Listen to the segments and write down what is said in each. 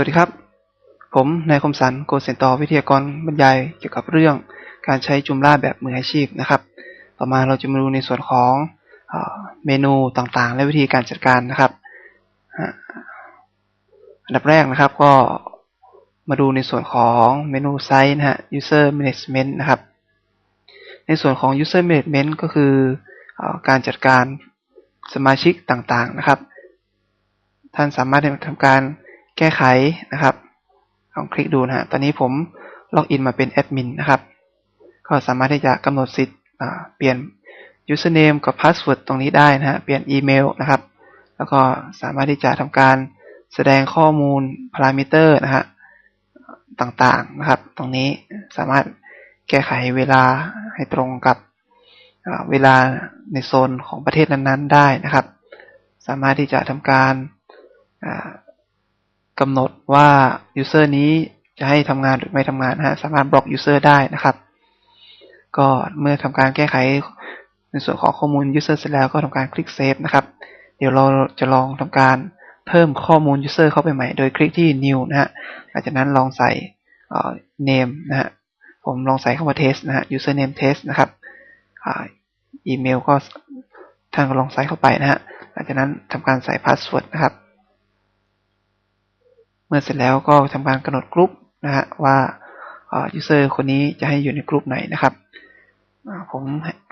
วัสดีครับ ผมนายคมสันโกเซนตอวิทยากรบรรยายเกี่ยวกับเรื่องการใช้จุมล่าแบบมืออาชีพนะครับ ต่อมาเราจะมาดูในส่วนของเอเมนูต่างๆ และวิธีการจัดการนะครับอันดับแรกนะครับก็มาดูในส่วนของเมนูไซต์นะฮะ user management นะครับ ในส่วนของ user management ก็คืออการจัดการสมาชิกต่างๆนะครับ ท่านสามารถทำการ แก้ไขนะครับลองคลิกดูนะฮะตอนนี้ผมล็อกอินมาเป็นแอดมินนะครับ ก็สามารถที่จะกำหนดสิทธิ์เปลี่ยน username กับ password ตรงนี้ได้นะฮะเปลี่ยนอีเมลนะครับ แล้วก็สามารถที่จะทำการแสดงข้อมูล parameter นะฮะต่างๆนะครับ ตรงนี้สามารถแก้ไขเวลาให้ตรงกับเวลาในโซนของประเทศนั้นๆ ได้นะครับ สามารถที่จะทำการ กำหนดว่า user นี้จะให้ทำงานหรือไม่ทำงานนะฮะสามารถบล็อก user ได้นะครับ ก็เมื่อทำการแก้ไขในส่วนของข้อมูล user เสร็จแล้วก็ทำการคลิก save นะครับ เดี๋ยวเราจะลองทำการเพิ่มข้อมูล user เข้าไปใหม่ โดยคลิกที่ new นะฮะหลังจากนั้นลองใส่เอ่อ name นะฮะผมลองใส่เข้ามา test นะฮะ username test นะครับอ่าอีเมลก็ท่านก็ลองใส่เข้าไปนะฮะหลังจากนั้นทำการใส่ password นะครับ เมื่อเสร็จแล้วก็ทำการกำหนดกลุ่มนะฮะว่าเอ่อ user คนนี้จะให้อยู่ในกลุ่มไหนนะครับ ผม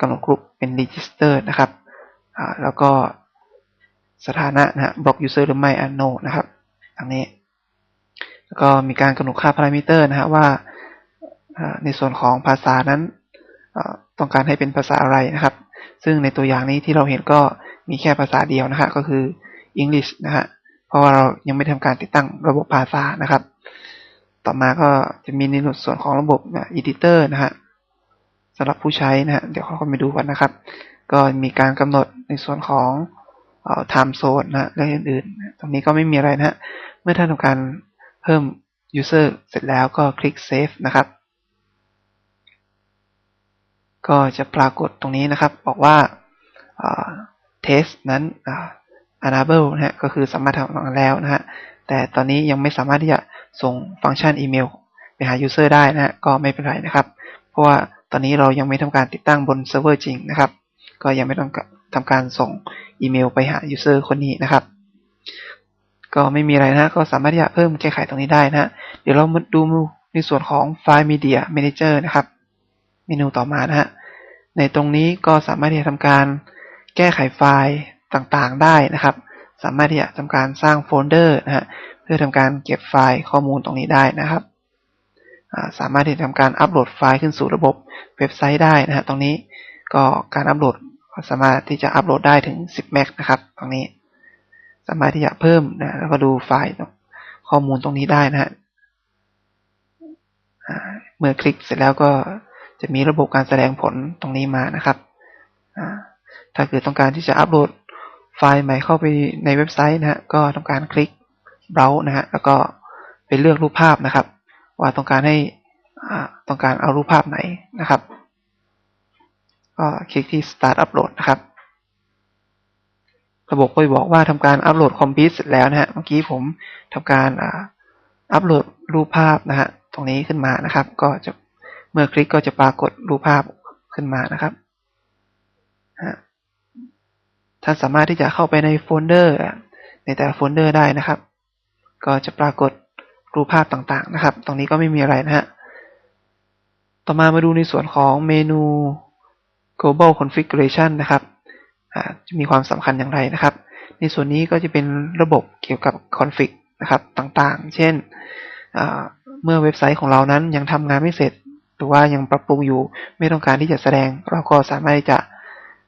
กำหนดกลุ่มเป็น register นะครับแล้วก็สถานะนะฮะ block user หรือไม่ unknown นะครับทางนี้ แล้วก็มีการกำหนดค่า parameter นะฮะว่าในส่วนของภาษานั้นต้องการให้เป็นภาษาอะไรนะครับ ซึ่งในตัวอย่างนี้ที่เราเห็นก็มีแค่ภาษาเดียวนะฮะก็คือ English นะฮะ เพราะว่าเรายังไม่ทำการติดตั้งระบบภาษานะครับ ต่อมาก็จะมีในส่วนของระบบนะ editor นะฮะสำหรับผู้ใช้นะฮะเดี๋ยวเขาไปดูกันนะครับ ก็มีการกำหนดในส่วนของเอ่อ time zone นะฮะและอื่นๆ ตรงนี้ก็ไม่มีอะไรนะฮะเมื่อท่านทำการเพิ่ม user เสร็จแล้วก็คลิก save นะครับ ก็จะปรากฏตรงนี้นะครับ บอกว่าเอ่อ test นั้น enable นะฮะก็คือสามารถทำงานแล้วนะฮะแต่ตอนนี้ยังไม่สามารถที่จะส่งฟังก์ชันอีเมลไปหา user ได้นะฮะก็ไม่เป็นไรนะครับ เพราะว่าตอนนี้เรายังไม่ทำการติดตั้งบนเซิร์ฟเวอร์จริงนะครับ ก็ยังไม่ต้องทำการส่งอีเมลไปหา user คนนี้นะครับ ก็ไม่มีอะไรนะก็สามารถที่จะเพิ่มแก้ไขตรงนี้ได้นะฮะเดี๋ยวเรามาดูในส่วนของไฟล์ Media Manager นะครับ เมนูต่อมานะฮะในตรงนี้ก็สามารถที่จะทำการแก้ไขไฟล์ ต่างๆได้นะครับ สามารถที่จะทำการสร้างโฟลเดอร์นะฮะเพื่อทำการเก็บไฟล์ข้อมูลตรงนี้ได้นะครับ สามารถที่จะทำการอัปโหลดไฟล์ขึ้นสู่ระบบเว็บไซต์ได้นะฮะตรงนี้ก็การอัปโหลดสามารถที่จะอัปโหลดได้ถึง 10 เมกนะครับตรงนี้ สามารถที่จะเพิ่มนะแล้วก็ดูไฟล์ข้อมูลตรงนี้ได้นะฮะเมื่อคลิกเสร็จแล้วก็จะมีระบบการแสดงผลตรงนี้มานะครับ ถ้าเกิดต้องการที่จะอัปโหลด ไฟล์ใหม่เข้าไปในเว็บไซต์นะฮะก็ทำการคลิก browse นะฮะแล้วก็ไปเลือกรูปภาพนะครับ ว่าต้องการให้ต้องการเอารูปภาพไหนนะครับก็คลิกที่ start upload นะครับระบบก็จะบอกว่าทำการอัปโหลดคอมพิวเสร็จแล้วนะฮะเมื่อกี้ผมทำการอัปโหลดรูปภาพนะฮะตรงนี้ขึ้นมานะครับ ก็จะเมื่อคลิกก็จะปรากฏรูปภาพขึ้นมานะครับ ท่านสามารถที่จะเข้าไปในโฟลเดอร์ ในแต่โฟลเดอร์ได้นะครับ ก็จะปรากฏรูปภาพต่างๆนะครับ ตรงนี้ก็ไม่มีอะไรนะฮะ ต่อมามาดูในส่วนของเมนู global configuration นะครับจะมีความสำคัญอย่างไรนะครับ ในส่วนนี้ก็จะเป็นระบบเกี่ยวกับ config นะครับต่างๆ เช่น เมื่อเว็บไซต์ของเรานั้นยังทำงานไม่เสร็จ หรือว่ายังปรับปรุงอยู่ไม่ต้องการที่จะแสดง เราก็สามารถที่จะ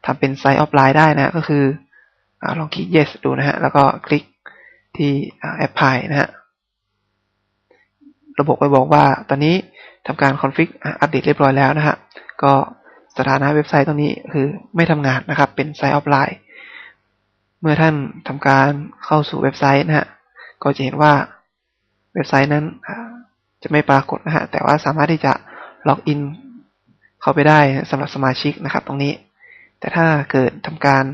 ทำเป็น Site Offline ได้นะก็คืออลองคลิก yes ดูนะฮะ แล้วก็คลิกที่ apply นะฮะ ระบบไปบอกว่าตอนนี้ทำการคอนฟิกอัปเดตเรียบร้อยแล้วนะฮะ ก็สถานะเว็บไซต์ตรงนี้คือไม่ทำงานนะครับ เป็นไซต์ออฟไลน์ เมื่อท่านทำการเข้าสู่เว็บไซต์นะฮะ ก็จะเห็นว่าเว็บไซต์นั้นจะไม่ปรากฏนะฮะ แต่ว่าสามารถที่จะล็อกอินเข้าไปได้สำหรับสมาชิกนะครับตรงนี้ แต่ถ้าเกิดทำการ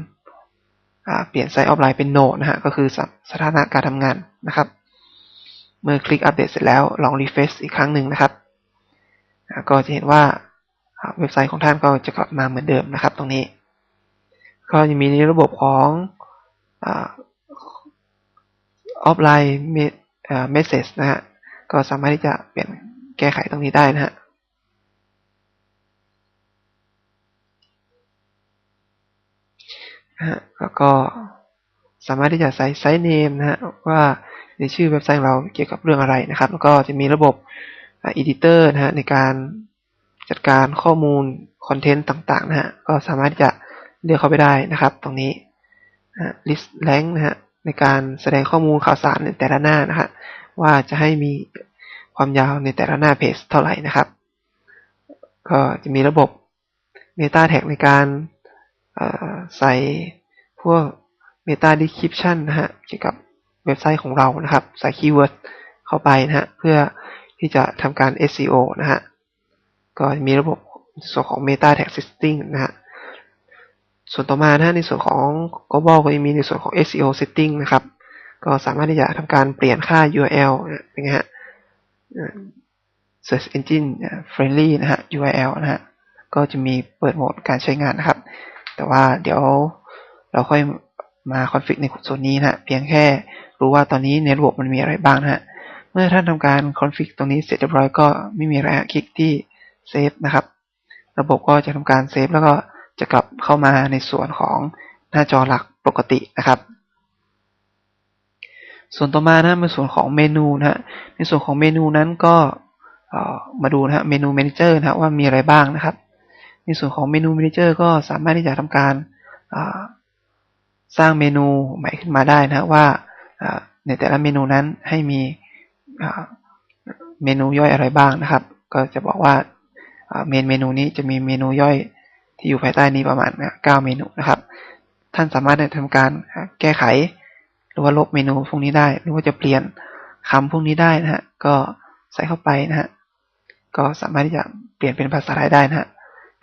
เปลี่ยนไซต์ออฟไลน์เป็นโนนะฮะก็คือสถานะการทำงานนะครับ เมื่อคลิกอัปเดตเสร็จแล้วลองรีเฟรชอีกครั้งหนึ่งนะครับ ก็จะเห็นว่าเว็บไซต์ของท่านก็จะกลับมาเหมือนเดิมนะครับ ตรงนี้ ก็จะมีในระบบของออฟไลน์เมสเซจนะฮะก็สามารถที่จะเปลี่ยนแก้ไขตรงนี้ได้นะฮะ ฮะแล้วก็สามารถที่จะใส่ไซต์เนมนะฮะว่าในชื่อเว็บไซต์ของเราเกี่ยวกับเรื่องอะไรนะครับ แล้วก็จะมีระบบอีดิเตอร์นะฮะในการจัดการข้อมูลคอนเทนต์ต่างๆนะฮะก็สามารถที่จะเลือกเข้าไปได้นะครับ ตรงนี้ list rank นะฮะในการแสดงข้อมูลข่าวสารในแต่ละหน้านะฮะว่าจะให้มีความยาวในแต่ละหน้าเพจเท่าไหร่นะครับ ก็จะมีระบบ Meta Tag ในการ ใส่พวก Meta Description นะฮะเกี่ยวกับเว็บไซต์ของเรานะครับ ใส่คีย์เวิร์ดเข้าไปนะฮะเพื่อที่จะทำการ SEO นะฮะก็มีระบบส่วนของ Meta Tag Setting นะฮะส่วนต่อมานะในส่วนของ global ก็จะมีในส่วนของ SEO setting นะครับ ก็สามารถที่จะทำการเปลี่ยนค่า URL เป็นไงฮะ search engine friendly นะฮะ URL นะฮะ ก็จะมีเปิดโหมดการใช้งานนะครับ แต่ว่าเดี๋ยวเราค่อยมาคอนฟิกในส่วนนี้นะเพียงแค่รู้ว่าตอนนี้ในระบบมันมีอะไรบ้างนะเมื่อท่านทำการคอนฟิกตรงนี้เสร็จเรียบร้อยก็ไม่มีอะไรคลิกที่เซฟนะครับ ระบบก็จะทำการเซฟแล้วก็จะกลับเข้ามาในส่วนของหน้าจอหลักปกตินะครับ ส่วนต่อมานะในส่วนของเมนูนะฮะในส่วนของเมนูนั้นก็มาดูนะฮะเมนูแมนเจอร์นะว่ามีอะไรบ้างนะครับ ในส่วนของเมนูแมเนเจอร์ก็สามารถที่จะทำการสร้างเมนูใหม่ขึ้นมาได้นะว่าในแต่ละเมนูนั้นให้มีเมนูย่อยอะไรบ้างนะครับ ก็จะบอกว่าเมนเมนูนี้จะมีเมนูย่อยที่อยู่ภายใต้นี้ประมาณเก้าเมนูนะครับ ท่านสามารถทำการแก้ไข หรือว่าลบเมนูพวกนี้ได้ หรือว่าจะเปลี่ยนคำพวกนี้ได้นะฮะก็ใส่เข้าไปนะฮะก็สามารถที่จะเปลี่ยนเป็นภาษาไทยได้นะฮะ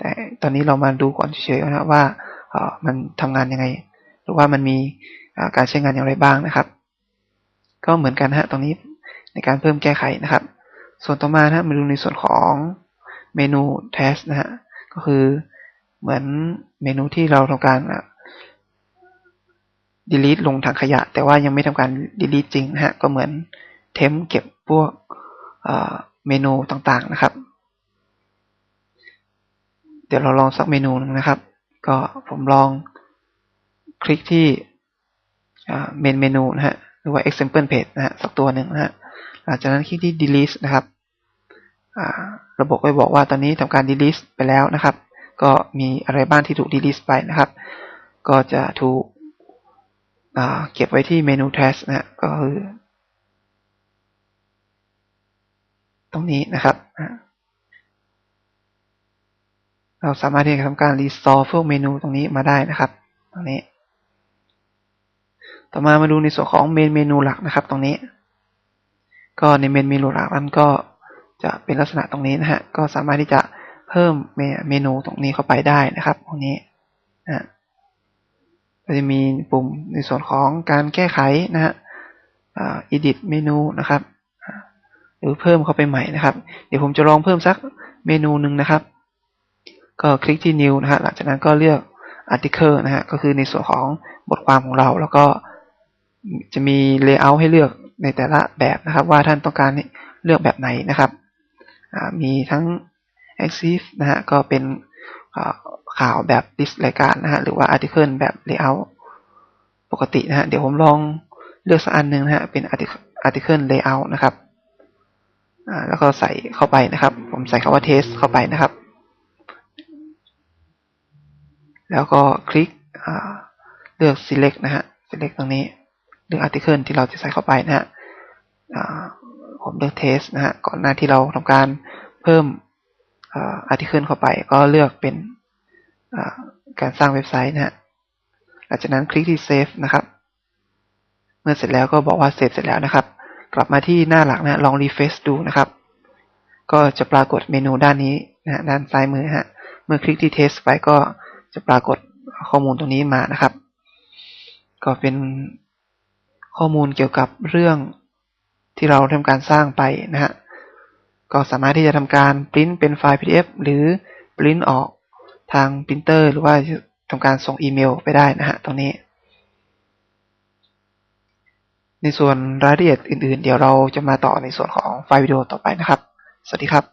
แต่ตอนนี้เรามาดูก่อนเฉยๆนะว่ามันทำงานยังไง หรือว่ามันมีการใช้งานอย่างไรบ้างนะครับ ก็เหมือนกันฮะตรงนี้ในการเพิ่มแก้ไขนะครับ ส่วนต่อมานะมาดูในส่วนของเมนู task นะฮะก็คือเหมือนเมนูที่เราทำการ delete ลงถังขยะ แต่ว่ายังไม่ทำการ delete จริงนะฮะก็เหมือนเทมเก็บพวกเมนูต่างๆนะครับ ดี๋ยวเราลองสักเมนูนึงนะครับ ก็ผมลองคลิกที่เมนเมนูนะฮะหรือว่า example page นะฮะสักตัวหนึ่งนะฮะหลังจากนั้นคลิกที่ delete นะครับระบบก็บอกว่าตอนนี้ทำการ delete ไปแล้วนะครับ ก็มีอะไรบ้างที่ถูก delete ไปนะครับ ก็จะถูกเก็บไว้ที่เมนู task นะก็คือ ตรงนี้นะครับ เราสามารถที่จะทำการ restore พวกเมนูตรงนี้มาได้นะครับ ตรงนี้ ต่อมามาดูในส่วนของเมนเมนูหลักนะครับ ตรงนี้ ก็ในเมนเมนูหลักนั้นก็จะเป็นลักษณะตรงนี้นะฮะ ก็สามารถที่จะเพิ่มเมนูตรงนี้เข้าไปได้นะครับ ตรงนี้นะก็จะมีปุ่มในส่วนของการแก้ไขนะฮะอ edit เมนูนะครับ หรือเพิ่มเข้าไปใหม่นะครับ เดี๋ยวผมจะลองเพิ่มสักเมนูหนึ่งนะครับ ก็คลิกที่ new นะฮะหลังจากนั้นก็เลือก article นะฮะก็คือในส่วนของบทความของเรา แล้วก็จะมี layout ให้เลือกในแต่ละแบบนะครับ ว่าท่านต้องการเลือกแบบไหนนะครับมีทั้ง Active นะฮะก็เป็นข่าวแบบ list รายการนะฮะหรือว่า article แบบ layout ปกตินะฮะเดี๋ยวผมลองเลือกสักอันหนึ่งนะฮะเป็น article layout นะครับแล้วก็ใส่เข้าไปนะครับ ผมใส่คาว่า test เข้าไปนะครับ แล้วก็คลิกเลือก select นะฮะ select ตรงนี้เลือก article ที่เราจะใส่เข้าไปนะฮะผมเลือก test นะฮะก่อนหน้าที่เราทำการเพิ่มอาร์ติเคิลเข้าไป ก็เลือกเป็นการสร้างเว็บไซต์นะฮะหลังจากนั้นคลิกที่ Save นะครับเมื่อเสร็จแล้วก็บอกว่าเสร็จเสร็จแล้วนะครับ กลับมาที่หน้าหลักนะลองรีเฟซดูนะครับ ก็จะปรากฏเมนูด้านนี้นะด้านซ้ายมือฮะ เมื่อคลิกที่ Test ไปก็ จะปรากฏข้อมูลตรงนี้มานะครับ ก็เป็นข้อมูลเกี่ยวกับเรื่องที่เราทำการสร้างไปนะฮะก็สามารถที่จะทำการปริ้นเป็นไฟล์ PDF หรือปริ้นออกทางปรินเตอร์หรือว่าทำการส่งอีเมลไปได้นะฮะตรงนี้ ในส่วนรายละเอียดอื่นๆ เดี๋ยวเราจะมาต่อในส่วนของไฟล์วิดีโอต่อไปนะครับ สวัสดีครับ